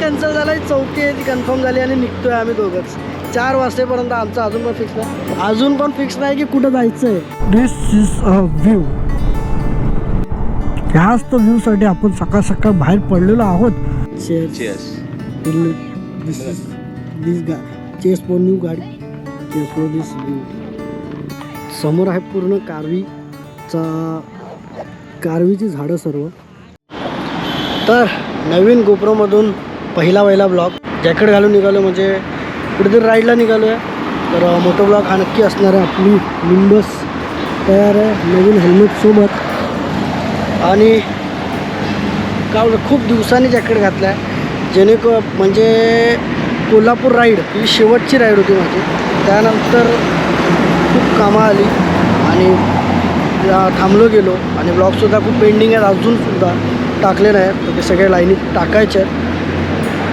Cancel झालाय चौकी आहे ती कन्फर्म झाली आणि निघतोय आम्ही दोघंच. चार वाजतेपर्यंत आमचं अजून पण फिक्स नाही. अजून पण फिक्स नाही की कुठं जायचं आहे दिस इज अ व्ह्यू ह्याच तर व्ह्यूसाठी आपण सकाळ सकाळ बाहेर पडलेलो आहोत. दिस दिस गा चेस फॉर न्यू गाडी चेस फॉर दिस व्ह्यू समोर आहे पूर्ण कारवीचा कारवीची झाडं सर्व. तर नवीन गोप्रोमधून पहिला पहिला ब्लॉग जॅकेट घालून निघालो म्हणजे कुठेतरी राईडला निघालो आहे तर मोठो ब्लॉग हा नक्की असणार आहे आपली विंडोज तयार आहे नवीन हेल्मेटसोबत आणि का खूप दिवसांनी जॅकेट घातलं आहे जेणेक म्हणजे कोल्हापूर राईड ही शेवटची राईड होती माझी. त्यानंतर खूप कामं आली आणि थांबलो गेलो. आणि ब्लॉगसुद्धा खूप पेंडिंग आहेत अजूनसुद्धा टाकले नाही आहेत. ते सगळे लाईनीत टाकायचे आहेत.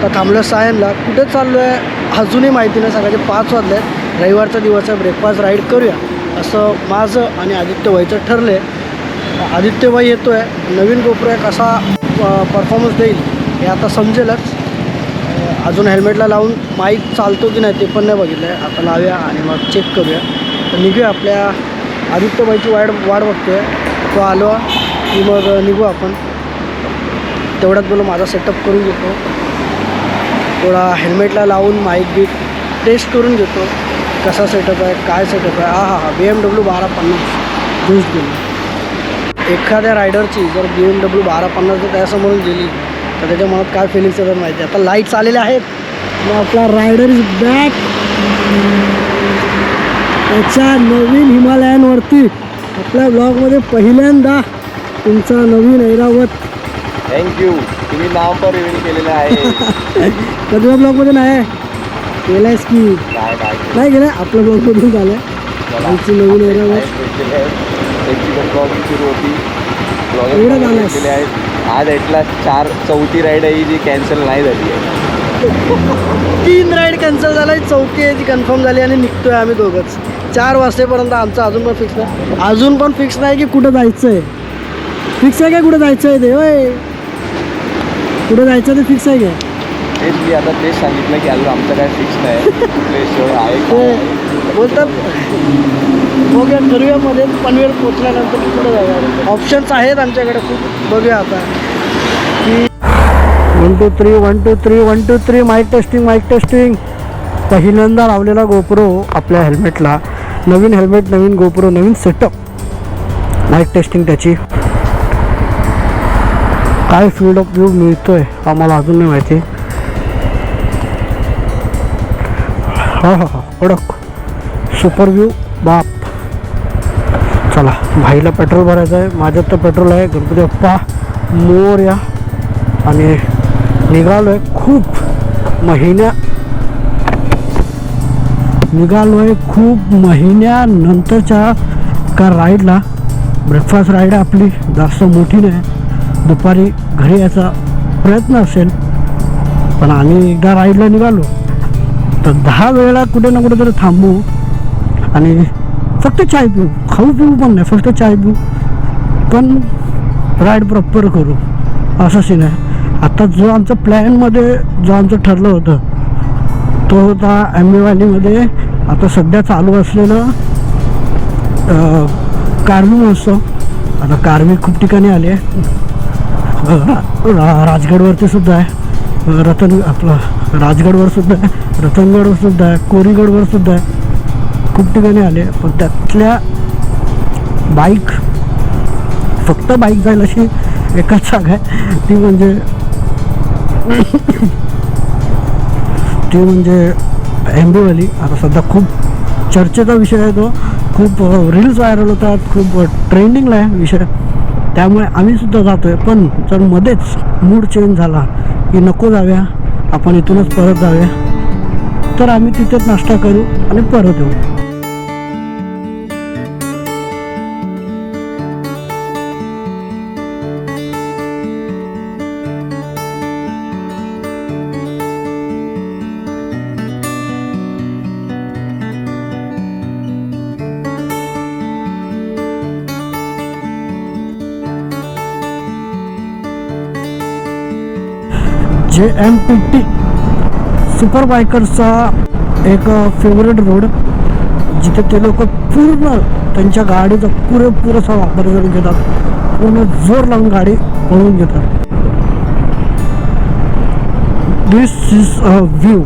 तर थांबलं सायनला. कुठे चाललो आहे अजूनही माहिती नाही. सकाळचे पाच वाजले. आहेत रविवारचा दिवस आहे. ब्रेकफास्ट राईड करूया. असं माझं आणि आदित्य व्हायचं ठरलं आहे आदित्यभाई येतो आहे नवीन गोप्रो कसा परफॉर्मन्स देईल हे आता समजेलच. अजून हेल्मेटला लावून माईक चालतो की नाही ते पण नाही बघितलं आहे आता लावूया आणि मग चेक करूया. तर निघूया आपल्या आदित्यबाईची वाढ वाट बघतोय. तो आलो की मग निघू आपण. तेवढ्यात बोलू माझा सेटअप करून घेतो. थोडा हेल्मेटला लावून माईक बीक टेस्ट करून घेतो. कसा सेटअप आहे काय सेटअप आहे. हा हा हा बी एम डब्ल्यू बारा पन्नास जोश गेली एखाद्या रायडरची जर बी एम डब्ल्यू बारा पन्नास जर त्यासमोरून गेली तर त्याच्या मनात काय फिलिंग्स येतात माहिती आहे. आता लाईट्स आलेल्या आहेत. मग आपला रायडर इज बॅक त्याच्या नवीन हिमालयांवरती. आपल्या ब्लॉगमध्ये पहिल्यांदा तुमचा नवीन ऐरावत. थँक्यू तुम्ही नाव पण रिव्हील केलेलं आहे. कधीच्या ब्लॉगमध्ये नाही. केलायस की. काय नाही. गेलं आपल्या ब्लॉगमधून झालं चला. आमची नवीन. त्यांची पण ब्लॉगिंग सुरू होती. एवढं ब्लॉगिंग झालं. आहेत आज एटला चार चौथी राईड आहे जी कॅन्सल नाही झाली आहे. तीन राईड कॅन्सल झालाय चौथी आहे ती कन्फर्म झाली आणि निघतोय आम्ही दोघंच. चार वाजतेपर्यंत आमचं अजून पण फिक्स नाही. अजून पण फिक्स नाही की कुठं जायचं आहे फिक्स आहे काय कुठं जायचं आहे ते? होय. कुठं जायचं ते फिक्स आहे काय तेच मी आता तेच सांगितलं की अजून आमचं काय फिक्स नाही. कुठले शो आहे काय आहे. बोलतात. बघूया ठरवूया मध्ये. पनवेल पोचल्यानंतर की कुठं जाऊया ऑप्शन्स आहेत आमच्याकडे खूप. बघूया आता. की one two three one two three one two three mic testing mic testing पहिल्यांदा लावलेला गोप्रो आपल्या हेल्मेटला नवीन हेल्मेट नवीन गोप्रो नवीन सेटअप माईक टेस्टिंग त्याची. काय फील्ड ऑफ व्ह्यू आहे आम्हाला अजून नाही माहिती? हा हा हा ओडक सुपर व्ह्यू बाप. चला भाईला पेट्रोल भरायचं आहे माझ्यात तर पेट्रोल आहे गणपती बाप्पा मोर या. आणि निघालो आहे खूप महिन्या निघालो आहे खूप महिन्यानंतरच्या का राईडला ब्रेकफास्ट राईड आहे आपली जास्त मोठी नाही. दुपारी घरी यायचा प्रयत्न असेल पण आम्ही एकदा राईडला निघालो. तर दहा वेळेला कुठे ना कुठे तरी थांबू आणि फक्त चाय पिऊ. खाऊ पिऊ पण नाही फक्त चाय पिऊ. पण राईड प्रॉपर करू. असं सीन आहे. आता जो आमचा प्लॅनमध्ये जो आमचं ठरलं होतं तो होता एम व्हॅलीमध्ये आता सध्या चालू असलेलं अं, कार्वी महोत्सव. आता कार्वी खूप ठिकाणी आले आहे. राजगडवरती सुद्धा आहे. रतन आपलं राजगडवर सुद्धा आहे. रतनगडवर सुद्धा आहे. कोरीगडवर सुद्धा आहे. खूप ठिकाणी आले. पण त्यातल्या बाईक फक्त बाईक जाईल अशी एकच जागा आहे. ती म्हणजे ती म्हणजे एम्बीवाली आता सध्या खूप चर्चेचा विषय आहे तो. खूप रील्स व्हायरल होतात. खूप ट्रेंडिंगला आहे विषय. त्यामुळे आम्ही सुद्धा जातो आहे पण जर मध्येच मूड चेंज झाला की नको जाऊया आपण इथूनच परत जाऊया तर आम्ही तिथेच नाश्ता करू आणि परत येऊ. J M P T super बायकर्सचा एक फेवरेट रोड जिथे ते लोक पूर्ण त्यांच्या गाडीचा पुरेपूर असा वापर करून घेतात. पूर्ण जोर लावून गाडी पळवून घेतात. दिस इज अ व्ह्यू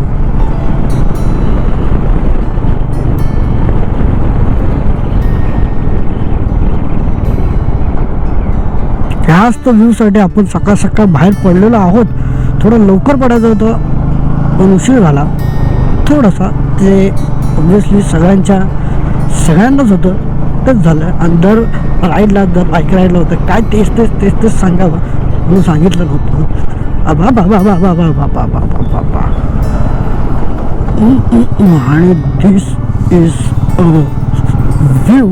ह्याच तर व्ह्यूसाठी आपण सकाळ सकाळ बाहेर पडलेलो आहोत. थोडं लवकर पडायचं होतं पण उशीर झाला थोडासा ते ऑब्विसली सगळ्यांच्या सगळ्यांनाच होतं तेच झालं आणि दर राईडला दर बाईक राईडला होतं काय तेच तेच तेच तेच सांगावं म्हणून सांगितलं नव्हतं अबा बाबा बाबा बाबा बाबा बाबा बा आणि दिस इज व्ह्यू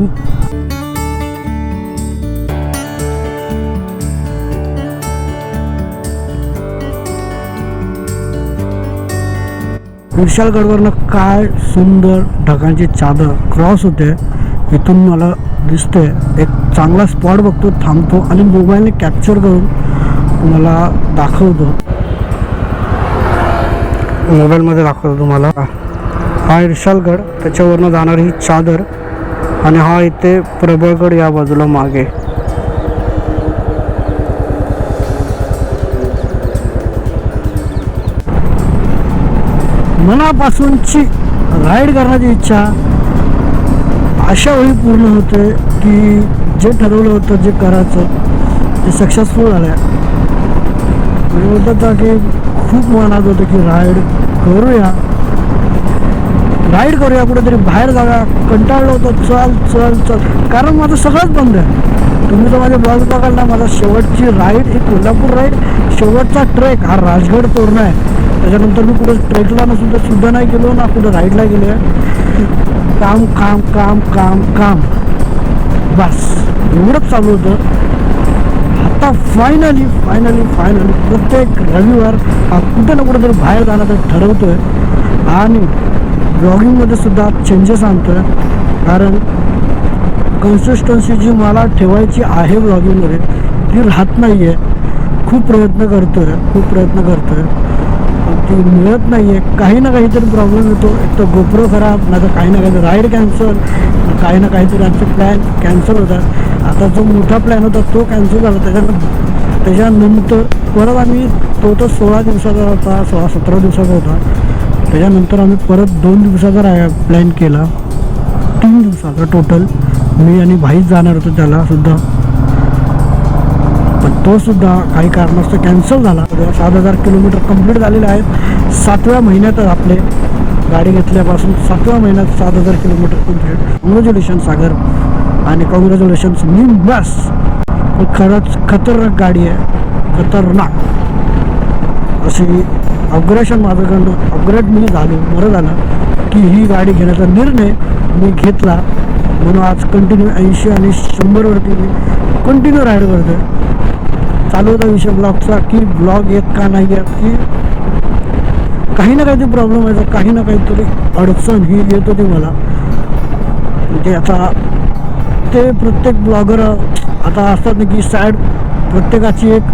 विशालगडवरनं काय सुंदर ढगांची चादर क्रॉस होते इथून मला दिसते एक चांगला स्पॉट बघतो थांबतो आणि मोबाईलने कॅप्चर करून मला दाखवतो. मोबाईलमध्ये दाखवतो तुम्हाला. हा आहे विशालगड त्याच्यावरनं जाणारी ही चादर आणि हा इथे प्रबळगड या बाजूला मागे. मनापासूनची राईड करण्याची इच्छा अशा वेळी पूर्ण होते की जे ठरवलं होतं जे करायचं ते सक्सेसफुल झालं म्हणजे बोलतात की खूप मनात होतं की राईड करूया. राईड करूया कुठेतरी बाहेर जाऊया कंटाळलं होतं चल चल चल. कारण माझं सगळंच बंद आहे. तुम्ही तर माझे ब्लॉग बघाल ना माझा शेवटची राईड ही कोल्हापूर राईड शेवटचा ट्रेक हा राजगड तोरणा आहे. त्याच्यानंतर मी कुठं ट्रेकला नसून तर सुद्धा नाही गेलो ना कुठं राईडला गेलो काम काम काम काम काम. बस. एवढंच चालू होतं. आता फायनली फायनली फायनली प्रत्येक रविवार हा कुठे ना कुठेतरी बाहेर जाण्याचं ठरवतोय. आणि ब्लॉगिंगमध्ये सुद्धा चेंजेस आणतोय. कारण कन्सिस्टन्सी जी मला ठेवायची आहे ब्लॉगिंगमध्ये ती राहत नाही आहे खूप प्रयत्न करतोय खूप प्रयत्न करतोय. ती मिळत नाही आहे काही ना काहीतरी प्रॉब्लेम येतो. एक तर गोप्रो खराब नाही तर काही ना काहीतरी राईड कॅन्सल काही ना काहीतरी आमचे प्लॅन कॅन्सल होतात. आता जो मोठा प्लॅन होता तो कॅन्सल झाला. त्याच्या त्याच्यानंतर परत आम्ही तो तर सोळा दिवसाचा होता सोळा सतरा दिवसाचा होता. त्याच्यानंतर आम्ही परत दोन दिवसाचा राय प्लॅन केला. तीन दिवसाचा टोटल मी आणि भाईच जाणार होतो त्याला सुद्धा. तो सुद्धा काही कारणास्तव कॅन्सल झाला. सात हजार किलोमीटर कंप्लीट झालेले आहेत. सातव्या महिन्यातच आपले गाडी घेतल्यापासून सातव्या महिन्यात सात हजार किलोमीटर कंप्लीट कॉंग्रॅच्युलेशन सागर. आणि कॉंग्रॅच्युलेशन्स मी बस. खरंच खतरनाक गाडी आहे. खतरनाक. अशी अपग्रेशन माझ्याकडनं अपग्रेड मी झालो बरं झालं की ही गाडी घेण्याचा निर्णय मी घेतला. म्हणून आज कंटिन्यू ऐंशी आणि शंभरवरती मी कंटिन्यू राईड आहे चालू होता विषय ब्लॉगचा की ब्लॉग येत का नाही येत की काही ना काहीतरी प्रॉब्लेम व्हायचा काही ना काहीतरी अडचण ही येत होती मला. म्हणजे आता ते प्रत्येक ब्लॉगर आता असतात ना की सॅड प्रत्येकाची एक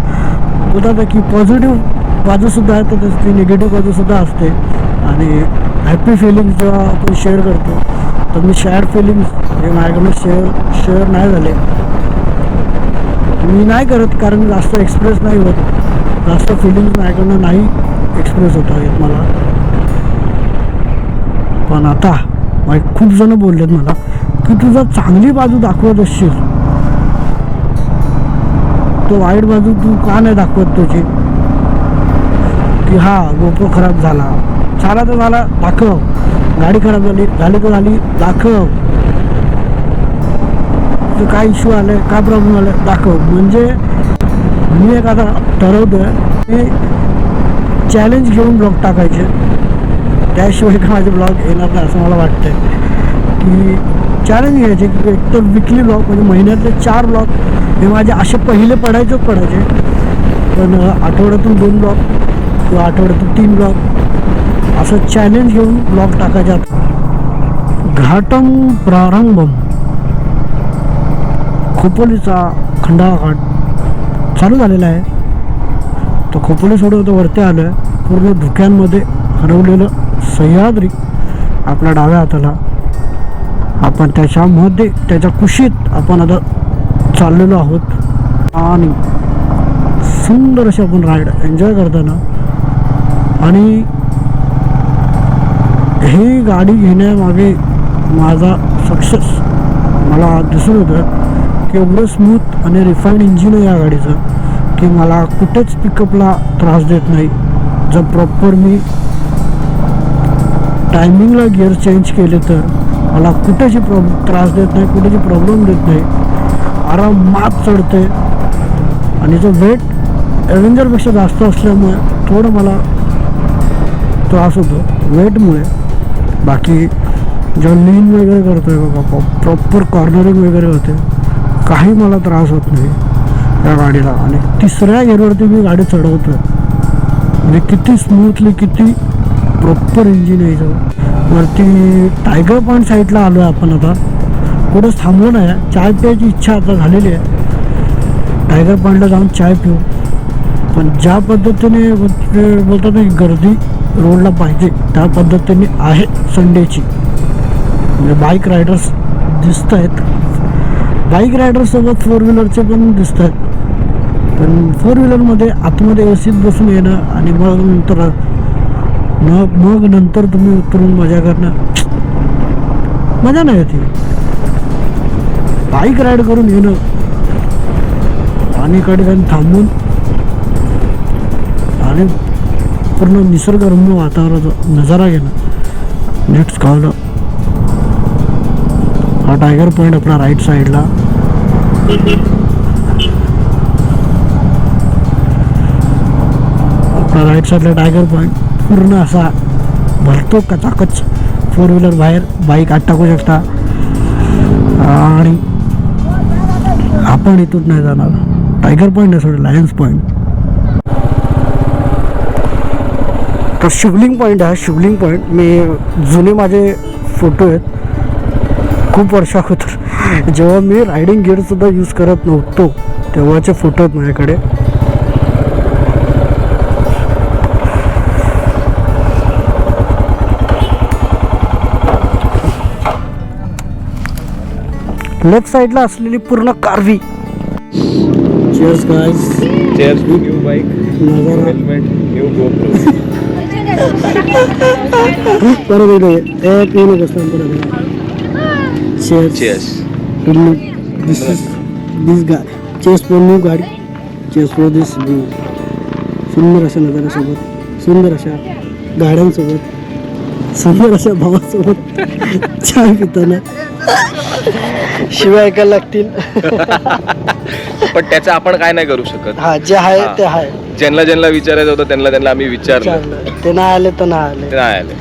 बोलतात की पॉझिटिव्ह बाजूसुद्धा आहे तर त्याची निगेटिव्ह बाजूसुद्धा असते. आणि हॅपी फिलिंग्स जेव्हा आपण शेअर करतो तर मी सॅड फिलिंग्स हे माझ्याकडून शेअर शेअर नाही झाले. मी नाही करत कारण जास्त एक्सप्रेस नाही होत. जास्त फिलिंग्स माझ्याकडनं नाही एक्सप्रेस होता येत मला. पण आता माझे खूप जण बोललेत मला की तुझा चांगली बाजू दाखवत असशील. तो वाईट बाजू तू का नाही दाखवत तुझी? की हा गोप्रो खराब झाला. झाला तर झाला दाखव. गाडी खराब झाली झाली तर झाली दाखव. तर काय इश्यू आले काय प्रॉब्लेम आले दाखव. म्हणजे मी एक आता ठरवतोय की चॅलेंज घेऊन ब्लॉग टाकायचे. त्याशिवाय का माझे ब्लॉग येणार नाही असं मला वाटतंय. की चॅलेंज घ्यायचे की एक तर विकली ब्लॉग म्हणजे महिन्यातले चार ब्लॉग हे माझे असे पहिले पडायचेच पडायचे. पण आठवड्यातून दोन ब्लॉग किंवा आठवड्यातून तीन ब्लॉग असं चॅलेंज घेऊन ब्लॉग टाकायच्यात घाटम प्रारंभम. खोपोलीचा खंडाळा घाट चालू झालेला आहे. तर खोपोली सोडून तो वरती आलं आहे पूर्ण धुक्यांमध्ये हरवलेलं सह्याद्री आपल्या डाव्या हाताला. आपण त्याच्यामध्ये त्याच्या कुशीत आपण आता चाललेलो आहोत. आणि सुंदर अशी आपण राईड एन्जॉय करताना. आणि ही गाडी घेण्यामागे माझा सक्सेस मला दिसून होतं एवढं स्मूथ आणि रिफाईंड इंजिन आहे या गाडीचं की मला कुठेच पिकअपला त्रास देत नाही. जर प्रॉपर मी टायमिंगला गिअर चेंज केले तर मला कुठेची प्रॉब त्रास देत नाही कुठेची प्रॉब्लेम देत नाही. आरामात चढते आणि जो वेट ॲव्हेंजरपेक्षा जास्त असल्यामुळे थोडं मला त्रास होतो वेटमुळे बाकी जेव्हा लीन वगैरे करतो आहे बाबा प्रॉपर कॉर्नरिंग वगैरे होते. काही मला त्रास होत नाही या गाडीला. आणि तिसऱ्या गिअरवरती मी गाडी चढवतो आहे म्हणजे किती स्मूथली किती प्रॉपर इंजिन आहे याचं वरती टायगर पॉईंट साईडला आलो आहे आपण आता. कुठंच थांबलो नाही. चाय प्यायची इच्छा आता झालेली आहे. टायगर पॉईंटला जाऊन चाय पिऊ. पण ज्या पद्धतीने बोल- बोलतात ना की गर्दी रोडला पाहिजे त्या पद्धतीने आहे संडेची म्हणजे बाईक रायडर्स दिसत आहेत बाईक रायडरसोबत फोर व्हीलरचे पण दिसत आहेत पण फोर व्हीलरमध्ये आतमध्ये व्यवस्थित बसून येणं आणि मग नंतर मग मग नंतर तुम्ही उतरून मजा करणं. मजा नाही होती. बाईक राईड करून येणं. पाणीकडे जाऊन थांबून. आणि पूर्ण निसर्गरम्य वातावरणाचा नजारा घेणं. नेक्स्ट गावलं हा टायगर पॉईंट आपला राईट साईडला आपला राईट साईडला टायगर पॉईंट पूर्ण असा भरतो कचाकच. फोर व्हीलर बाहेर बाईक आत टाकू शकता. आणि आपण इथून नाही जाणार. टायगर पॉईंट नाही सॉरी लायन्स पॉईंट तर शिवलिंग पॉईंट आहे शिवलिंग पॉईंट मी जुने माझे फोटो आहेत. खूप वर्षा अगोदर. जेव्हा मी रायडिंग गिअरसुद्धा यूज करत नव्हतो तेव्हाचे फोटो आहेत माझ्याकडे लेफ्ट साईडला असलेली पूर्ण कारवी cheers guys cheers to new bike helmet new GoPro परत एक मिनिट असतो परत cheers cheers this is this गा चेस फॉर न्यू गाडी चेस फॉर दिस न्यू सुंदर अशा नजाऱ्यासोबत सुंदर अशा गाड्यांसोबत सुंदर अशा भावासोबत चहा पिताना. शिवाय ऐकायला लागतील. पण त्याचं आपण काय नाही करू शकत. हा जे आहे. ते आहे. ज्यांना ज्यांना विचारायचं होतं त्यांना त्यांना आम्ही विचारलं. ते नाही आले तर नाही आले. ते नाही आले.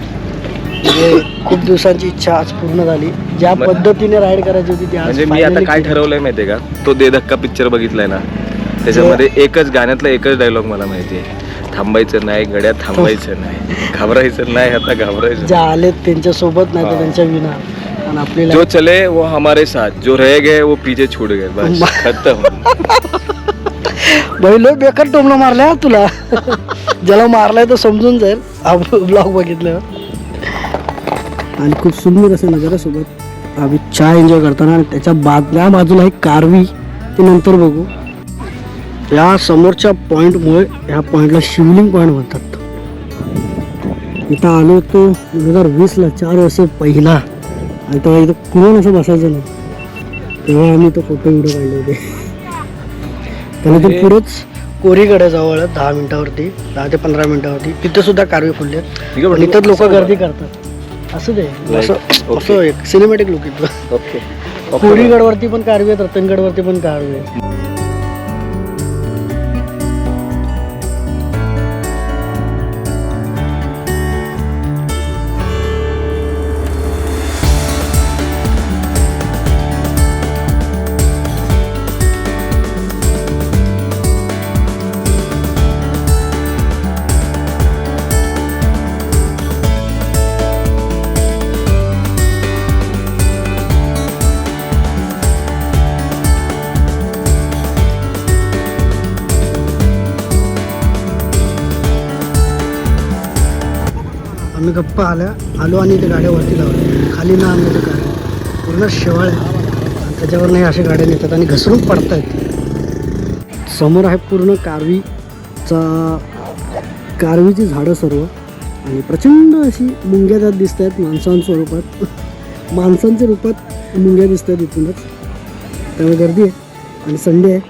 म्हणजे खूप दिवसांची इच्छा आज पूर्ण झाली. ज्या पद्धतीने राईड करायची होती ती आज म्हणजे मी आता finally काय केली. ठरवलंय माहितीये का? तो दे धक्का पिक्चर बघितलाय ना. त्याच्यामध्ये एकच गाण्यातला एकच डायलॉग मला माहिती आहे थांबायचं नाही गड्यात थांबायचं नाही. घाबरायचं नाही आता घाबरायचं ज्या आलेत त्यांच्यासोबत नाही तर हा. त्यांच्या विना. आणि आपली जो चले वो हमारे साथ. जो रह गए वो पीछे छूट गए. बस खत्म. बैल बेकार टोमला मारल्या हा तुला. ज्याला मारलाय तो समजून जाईल. ब्लॉग बघितल्यावर. आणि खूप सुंदर असं नजाऱ्यासोबत आम्ही चहा एन्जॉय करताना आणि त्याच्या बाद या बाजूला एक कारवी ते नंतर बघू. या समोरच्या पॉईंटमुळे ह्या पॉईंटला शिवलिंग पॉईंट म्हणतात. इथं आलो होतो दोन हजार वीसला चार वर्ष पहिला. आणि तेव्हा इथं कोण असं बसायचं नाही. तेव्हा आम्ही तो फोटो व्हिडिओ काढले होते. त्यानंतर म्हणजे- पुढेच कोरीकडे जवळ दहा मिनिटावरती दहा ते पंधरा मिनिटावरती तिथे सुद्धा कारवी फुलले आहे, पण इथं लोक गर्दी करतात. असं दे. असं. असं एक सिनेमॅटिक लुक इथं ओके कोरीगडवरती पण कारवी आहेत रतनगडवरती पण कारवी आहे गप्पा आल्या. आलो आणि ते गाड्या वरती लावल्या खाली ना आम्ही ते गाड्या पूर्ण शेवाळ आहे. त्याच्यावर नाही अशा गाड्या नेतात आणि घसरून पडतायत. समोर आहे पूर्ण कारवीचा कारवीची झाडं सर्व. आणि प्रचंड अशी मुंग्या त्यात दिसत आहेत माणसां स्वरूपात. माणसांच्या रूपात मुंग्या दिसत आहेत इथूनच. त्यामुळे गर्दी आहे आणि संडे आहे.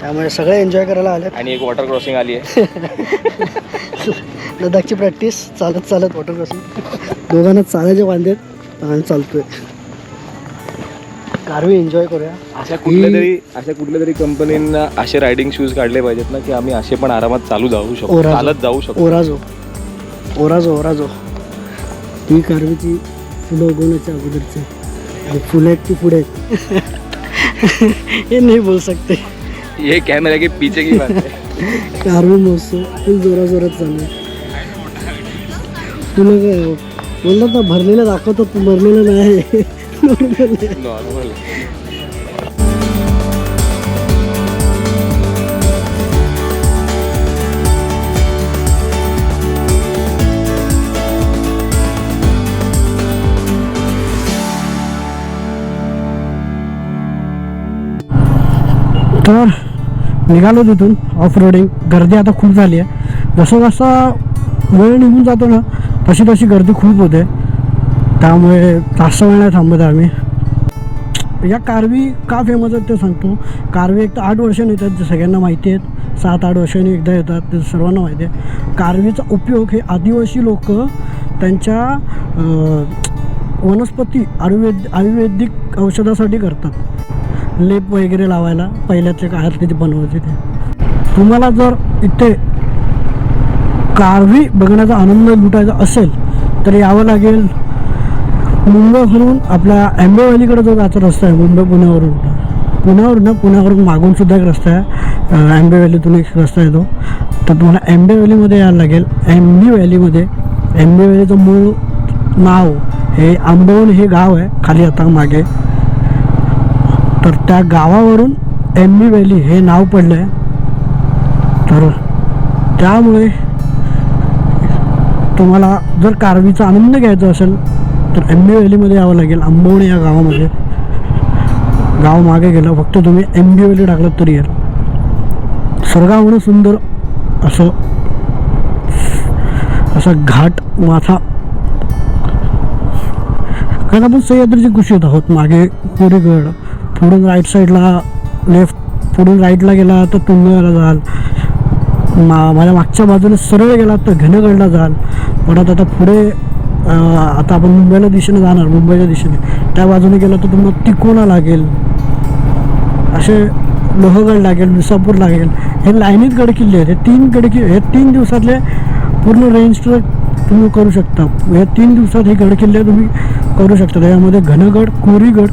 त्यामुळे सगळे एन्जॉय करायला आले आणि एक वॉटर क्रॉसिंग आली आहे. लडाखची प्रॅक्टिस चालत चालत वॉटर क्रॉसिंग दोघांना चालायचे वांदेत आणि चालतोय. कारवी एन्जॉय करूया. अशा कुठल्या तरी अशा कुठल्या तरी कंपनींना असे रायडिंग शूज काढले पाहिजेत ना की आम्ही असे पण आरामात चालू जाऊ शकतो. चालत जाऊ शकतो ओराजो. ओराजो ओराजो. ही कारवीची फुलं उगवण्याच्या अगोदरची. आणि फुलं आहेत ती पुढे आहेत. हे नाही बोल सकते ये कॅमेरा के पीछे की बात है कारवी महोत्सव फुल जोरा जोरात चालू आहे. तुला काय बोलतात ना भरलेलं दाखवतो तू भरलेलं नाही. नॉर्मल तर निघालो तिथून ऑफ रोडिंग गर्दी आता खूप झाली आहे. जसं जसा वेळ निघून जातो ना अशी तशी गर्दी खूप होते. त्यामुळे जास्त वेळ नाही थांबत आहे आम्ही. या कारवी का फेमस आहेत ते सांगतो. कारवी एक तर आठ वर्षांनी येतात जे सगळ्यांना माहिती आहेत. सात आठ वर्षांनी एकदा येतात ते सर्वांना माहिती आहे. कारवीचा उपयोग हे आदिवासी लोक त्यांच्या वनस्पती आयुर्वेद आयुर्वेदिक औषधासाठी करतात. लेप वगैरे लावायला पहिल्याच्या काळात ते बनवायचे ते. तुम्हाला जर इथे कारवी बघण्याचा आनंद लुटायचा असेल तर यावं लागेल. मुंबईवरून आपल्या आंबेवालीकडे जो जायचा रस्ता आहे मुंबई पुण्यावरून. पुण्यावरून ना पुण्यावरून मागून सुद्धा एक रस्ता आहे. अं, व्हॅलीतून एक रस्ता येतो. तर तुम्हाला एम्बे व्हॅलीमध्ये यायला लागेल. आंबी व्हॅलीमध्ये बी व्हॅलीचं मूळ नाव हे आंबवण हे गाव आहे खाली आता मागे. तर त्या गावावरून एम बी व्हॅली हे नाव पडलं आहे तर त्यामुळे तुम्हाला जर कारवीचा आनंद घ्यायचा असेल तर एम बी व्हॅलीमध्ये यावं लागेल आंबवणे या गावामध्ये. गाव मागे गेलं फक्त तुम्ही एम बी व्हॅली टाकलं तरी येईल. सरगावणं सुंदर असं असा घाट माथा. कारण आपण सह्याद्रीची कुशीत आहोत मागे कोरीगड. पुढून राईट साईडला लेफ्ट पुढून राईटला गेला तर तुंगला जाल. मा माझ्या मागच्या बाजूने सरळ गेला तर घनगडला जाल. परत आता पुढे आता आपण मुंबईला दिशेने जाणार मुंबईच्या दिशेने. त्या बाजूने गेलं तर तुम्हाला तिकोना लागेल. असे लोहगड लागेल विसापूर लागेल. हे लाईनीत गडकिल्ले आहेत. हे तीन गडकिल्ले हे तीन दिवसातले पूर्ण रेंज ट्रक तुम्ही करू शकता. या तीन दिवसात हे गडकिल्ले तुम्ही करू शकता. यामध्ये घनगड कोरीगड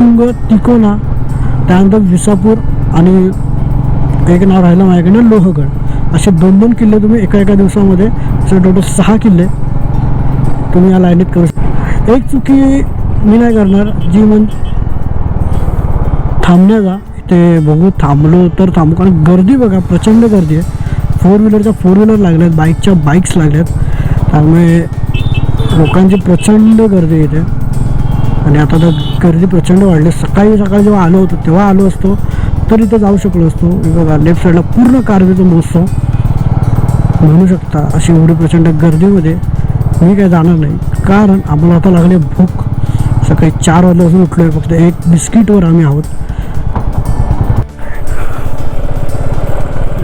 तुंग तिकोना त्यानंतर विसापूर आणि एक नाव राहिलं माझ्याकडे लोहगड. असे दोन दोन किल्ले तुम्ही एका एका दिवसामध्ये असे टोटल सहा किल्ले तुम्ही या लाईनीत करू शकता. एक चुकी मी नाही करणार जी म्हण थांबण्याचा इथे बघू थांबलो तर थांबू कारण गर्दी बघा प्रचंड गर्दी आहे. फोर व्हीलरच्या फोर व्हीलर लागल्यात बाईकच्या बाईक्स लागल्यात. त्यामुळे लोकांची प्रचंड गर्दी आहे इथे. आणि आता तर गर्दी प्रचंड वाढली. सकाळी सकाळी जेव्हा आलो होतो तेव्हा आलो असतो. तर इथं जाऊ शकलो असतो. बघा लेफ्ट साईडला पूर्ण कारवेचा महोत्सव. म्हणू शकता अशी एवढी प्रचंड गर्दीमध्ये मी काही जाणार नाही. कारण आम्हाला आता लागले भूक. सकाळी चार वाजल्यापासून उठलो आहे फक्त एक बिस्किटवर आम्ही आहोत.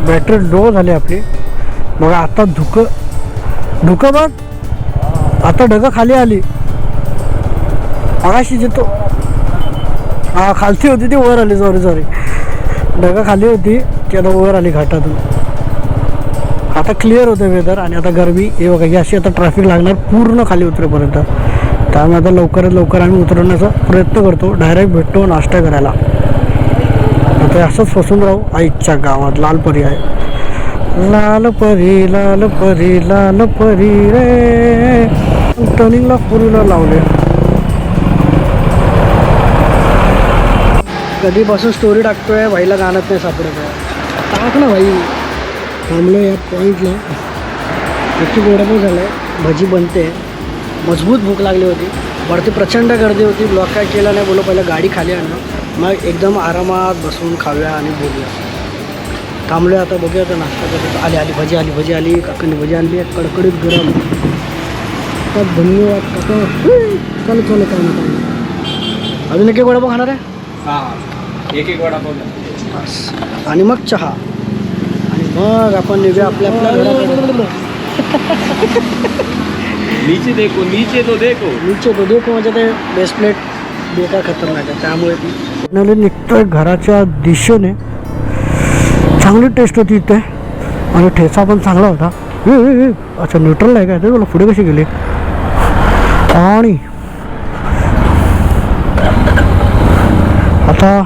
बॅटरी लो झाली आपली. बघा आता धुकं धुकं बघ. आता ढगं खाली आली. मगाशी येतो हा खालती होती ती वर आली सॉरी सॉरी ढगं खाली होती ती आता वर आली घाटातून. आता क्लिअर होतं वेदर आणि आता गरमी हे बघा ही अशी आता ट्रॅफिक लागणार पूर्ण खाली उतरेपर्यंत. त्यामुळे आता लवकरात लवकर आम्ही उतरवण्याचा प्रयत्न करतो. डायरेक्ट भेटतो नाश्ता करायला. आता असंच फसून राहू आईच्या गावात लाल परी आहे. लाल परी लाल परी लाल परी रे. टर्निंगला फोर व्हीलर लावले. कधीपासून स्टोरी टाकतोय भाईला गाणं नाही सापडत आहे टाक ना भाई. थांबलो या पॉईंटला नक्की गोडं पण झालं. आहे भजी बनते. मजबूत भूक लागली होती. वरती प्रचंड गर्दी होती. ब्लॉक काय केला नाही बोलो पहिलं गाडी खाली आणलं मग एकदम आरामात बसून खाऊया आणि बोलूया. थांबलो आता बघूया आता नाश्ता करतो. आली आली भजी आली भजी आली. काकांनी भजी आणली. कडकडीत गरम. तर धन्यवाद काका चालू चालू काय नाही काय अजून एक एक खाणार आहे? हां. एक एक वडापाव बस. आणि मग चहा. आणि मग आपण निघूया आपल्या आपल्या घराकडे. नीचे देखो नीचे तो देखो. नीचे तो देखो म्हणजे ते बेस्ट प्लेट बेकार खतरनाक आहे त्यामुळे ती फायनली निघतोय घराच्या दिशेने. चांगली टेस्ट होती इथे. आणि ठेचा पण चांगला होता. ए, ए, ए, अच्छा न्यूट्रल आहे काय? ते मला पुढे कशी गेली? आणि आता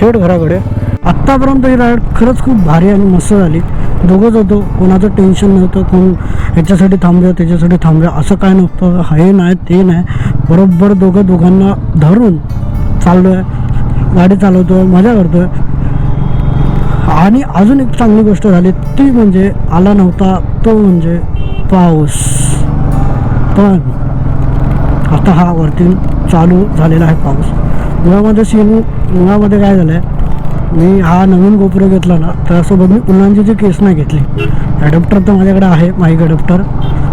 थेट घराकडे. आत्तापर्यंत ही राईड खरंच खूप भारी आणि मस्त झाली. दोघंच होतो कोणाचं टेन्शन नव्हतं कोण ह्याच्यासाठी थांबूया त्याच्यासाठी थांबूया असं काय नव्हतं हे नाही ते नाही. बरोबर दोघं दोघांना धरून चाललो आहे गाडी चालवतो आहे मजा करतो आहे आणि अजून एक चांगली गोष्ट झाली ती म्हणजे आला नव्हता तो म्हणजे पाऊस. पण आता हा वरती चालू झालेला आहे पाऊस. मुळामध्ये सीन मुळामध्ये काय झालं आहे मी हा नवीन गोपुर घेतला ना त्यासोबत मी उलांजीची केस नाही घेतली. ॲडॅप्टर तर माझ्याकडे आहे माईक ॲडॅप्टर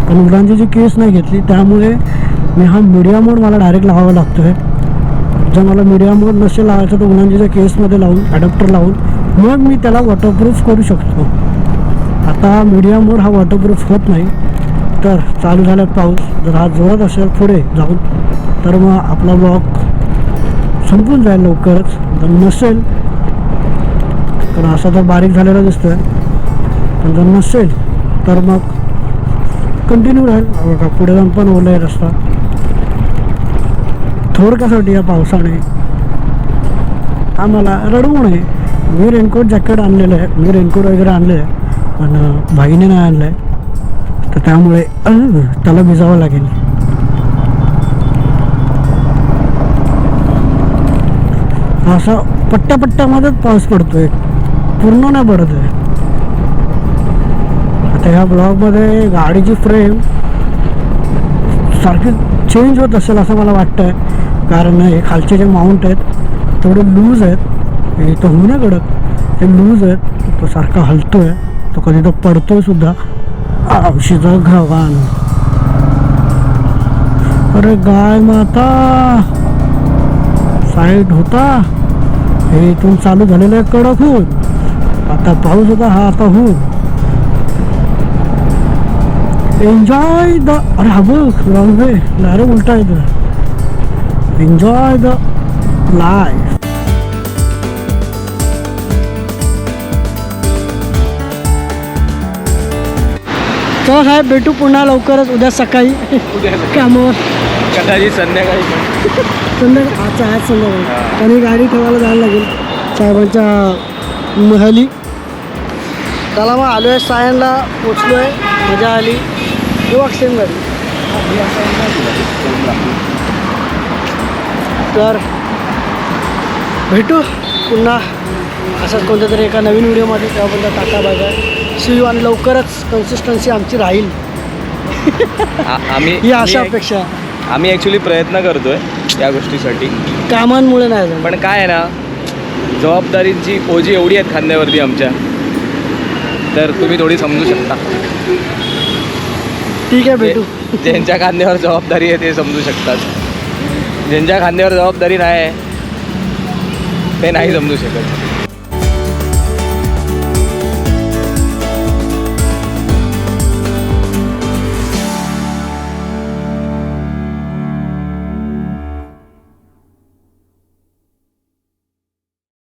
पण उलांजीची केस नाही घेतली त्यामुळे मी हा मीडिया मोड मला डायरेक्ट लावावा लागतो आहे जर मला मीडिया मोड नसेल लावायचं तर उलांजीच्या केसमध्ये लावून ॲडॅप्टर लावून मग मी त्याला वॉटरप्रूफ करू शकतो. आता मीडिया मोड हा वॉटरप्रूफ होत नाही. तर चालू झाला पाऊस. जर हा जोरात असेल पुढे जाऊन तर मग आपला ब्लॉग संपून जाईल लवकरच. जर नसेल तर असा तर बारीक झालेला दिसतोय. पण जर नसेल तर मग कंटिन्यू राहील. बघा पुढे जाऊन पण ओला आहे रस्ता. थोडक्यासाठी या पावसाने आम्हाला रडवू नये मी रेनकोट जॅकेट आणलेलं आहे. मी रेनकोट वगैरे आणले आहे पण भाईने नाही आणलं आहे तर त्यामुळे त्याला भिजावं लागेल. असं पट्ट्या पट्ट्यामध्येच पाऊस पडतोय. पूर्ण नाही पडत आहे. आता ह्या ब्लॉगमध्ये गाडीची फ्रेम सारखी चेंज होत असेल असं मला वाटतं आहे कारण हे खालचे जे माउंट आहेत थोडे लूज आहेत. हे तर होऊ नाही कडक. ते लूज आहेत. तो सारखा हलतो आहे तो कधी तो पडतोय सुद्धा. औषधं घावान अरे गाय माता! साईड होता. हे इथून चालू झालेलं आहे कडक होऊन. आता पाऊस होता हा आता होऊन. एन्जॉय द अरे हा बघ रॉंग वे डायरेक्ट उलटा येतो एन्जॉय द लाईफ चला साहेब भेटू पुन्हा लवकरच उद्या सकाळी. कामावर कदाचित संध्याकाळी. संध्याकाळ आज आज संध्याकाळी. आणि गाडी ठेवायला जायला लागेल. साहेबांच्या महली त्याला मग आलो आहे सायनला पोचलो आहे मजा आली. किंवा सेम गाडी. तर भेटू पुन्हा. असंच कोणत्या तरी एका नवीन व्हिडिओमध्ये. तेव्हापर्यंत टाटा बाय सी यू आणि लवकरच कन्सिस्टन्सी आमची राहील. ही आशा आम्ही- अपेक्षा. आम्ही ॲक्च्युली प्रयत्न करतोय या गोष्टीसाठी. कामांमुळे नाही झालं. पण काय आहे ना जबाबदारींची ओझी एवढी आहेत खांद्यावरती आमच्या तर तुम्ही थोडी समजू शकता. ठीक आहे भेटू. जे- ज्यांच्या खांद्यावर जबाबदारी आहे ते समजू शकतात. ज्यांच्या खांद्यावर जबाबदारी नाही आहे ते नाही समजू शकत.